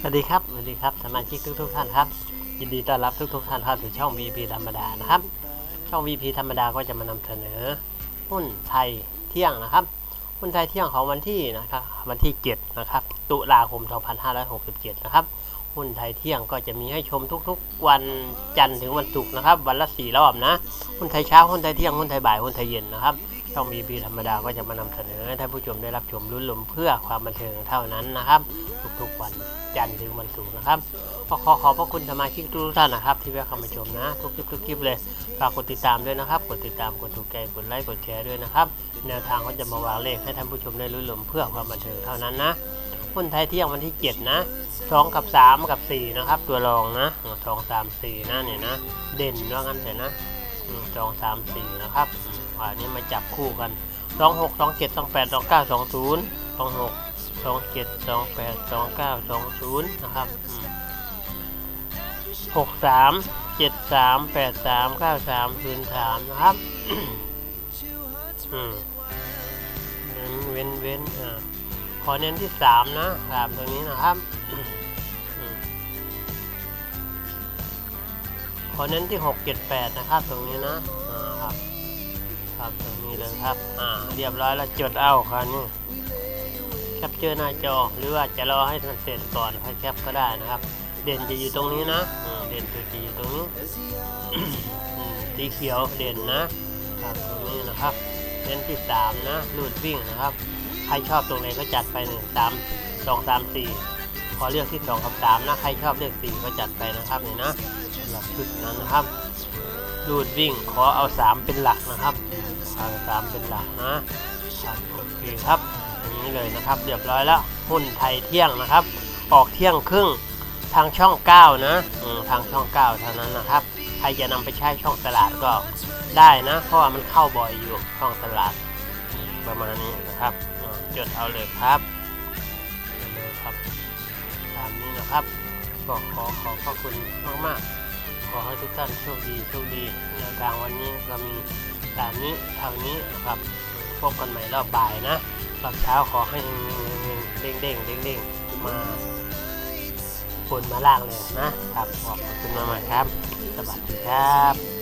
สวัสดีครับสวัสดีครับสมาชิกทุกทท่านครับยินดีต้อนรับทุกทท่านเข้าสู่ช่อง VP ธรรมดานะครับ ช่อง VP ธรรมดาก็จะมานำเสนอหุ้นไทยเที่ยงนะครับหุ้นไทยเที่ยงของวันที่นะครับวันที่7นะครับตุลาคม 2567 นะครับหุ้นไทยเที่ยงก็จะมีให้ชมทุกๆ วันจันทร์ถึงวันศุกร์นะครับ วันละสี่รอบนะหุ้นไทยเช้าหุ้นไทยเที่ยงหุ้นไทยบ่ายหุ้นไทยเย็นนะครับ ช่อง VP ธรรมดาก็จะมานำเสนอให้ท่านผู้ชมได้รับชมรุ่นลมเพื่อความบันเทิงเท่านั้นนะครับ ทุกๆวันจันทร์ถึงวันศุกร์นะครับก็ขอขอบพระคุณสมาชิกทุกท่านนะครับ ที่แวะเข้ามาชมนะ ทุกคลิปทุกคลิปเลยฝากกดติดตามด้วยนะครับ กดติดตามกดถูกใจกดไลค์กดแชร์ด้วยนะครับแนวทางก็จะมาวางเลขให้ท่านผู้ชมได้รู้ลมเพื่อความบันเทิงเท่านั้นนะหุ้นไทยเที่ยงวันที่ 7 นะ2กับ 3 กับ 4 นะครับ ตัวรองนะ2 3 4นะเนี่ยนะ เด่นว่างั้นเถอะนะ สองสามสี่นะครับอันนี้มาจับคู่กันสองหกสองเจ็ดสองแปดสองเก้าสองศูนย์สองหกสองเจ็ดสองแปดสองเก้าสองศูนย์นะครับหกสามเจ็ดสามแปดสามเก้าสามศูนย์สามนะครับอืมเว้นเว้นเว้นอ่าขอเน้นที่สามนะสามตรงนี้นะครับ ขอเน้นที่หกเจ็ดแปดนะครับ ตรงนี้นะ อ่าครับ ครับตรงนี้เลยครับ อ่า เรียบร้อยแล้วจดเอาครับนี่แคปเจอร์หน้าจอ หรือว่าจะรอให้มันเสร็จก่อนค่อยแคปก็ได้นะครับ เด่นจะอยู่ตรงนี้นะเด่นตัวจะอยู่ตรงนี้สีเขียวเด่นนะครับตรงนี้นะครับ เน้นที่สามนะลูดวิ่งนะครับ ใครชอบตรงไหนก็จัดไปหนึ่งสามสองสามสี่ขอเลือกที่สองกับสามนะ ใครชอบเลือกสี่ก็จัดไปนะครับนี่นะ หรับชุดนั้นนะครับลูดวิ่งขอเอาสามเป็นหลักนะครับเอาสามเป็นหลักนะครับโอเคครับอย่างนี้เลยนะครับ เรียบร้อยแล้วหุ้นไทยเที่ยงนะครับ ออกเที่ยงครึ่งทางช่อง 9 นะทางช่อง 9 เท่านั้นนะครับ ใครจะนำไปใช้ช่องตลาดก็ได้นะ เพราะว่ามันเข้าบ่อยอยู่ช่องตลาดประมาณนี้นะครับจดเอาเลยครับเลยครับ ตามนี้นะครับก็ขอขอบพระคุณมากๆ อให้ทุกท่านโชคดีโชคดีแนวทางวันนี้เรามีตามนี้เท่านี้นะครับพบกันใหม่รอบบ่ายนะรอบเช้าขอให้เด้งเด้งเด้งเด้งมาฝนมาลากเลยนะครับขอบคุณมากครับ สวัสดีครับ